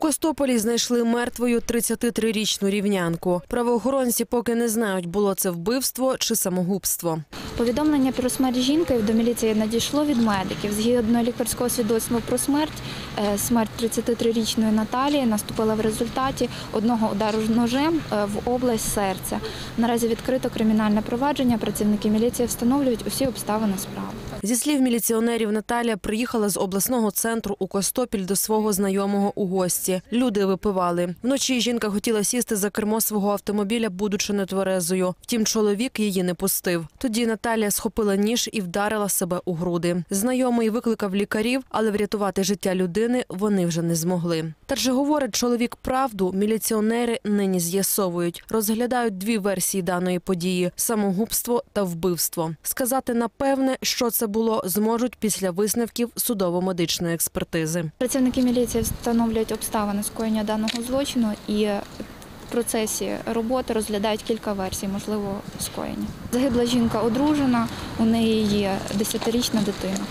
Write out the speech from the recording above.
Костополі знайшли мертвою 33-річну рівнянку. Правоохоронці поки не знають, було це вбивство чи самогубство. Повідомлення про смерть жінки до міліції надійшло від медиків. Згідно лікарського свідоцтва про смерть, е, смерть 33-річної Наталії наступила в результаті одного удару ножем е, в область серця. Наразі відкрито кримінальне провадження. Працівники міліції встановлюють усі обставини справи. Зі слів міліціонерів, Наталія приїхала з обласного центру у Костопіль до свого знайомого у гості. Люди випивали. Вночі жінка хотіла сісти за кермо свого автомобіля, будучи нетверезою. Втім, чоловік її не пустив. Тоді Наталія схопила ніж і вдарила себе у груди. Знайомий викликав лікарів, але врятувати життя людини вони вже не змогли. Та чи говорить чоловік правду, міліціонери нині з'ясовують. Розглядають дві версії даної події: самогубство та вбивство. Сказати напевне, що це було, зможуть після висновків судово-медичної експертизи. Працівники міліції встановлюють обставини скоєння даного злочину і в процесі роботи розглядають кілька версій можливого скоєння. Загибла жінка одружена, у неї є 10-річна дитина.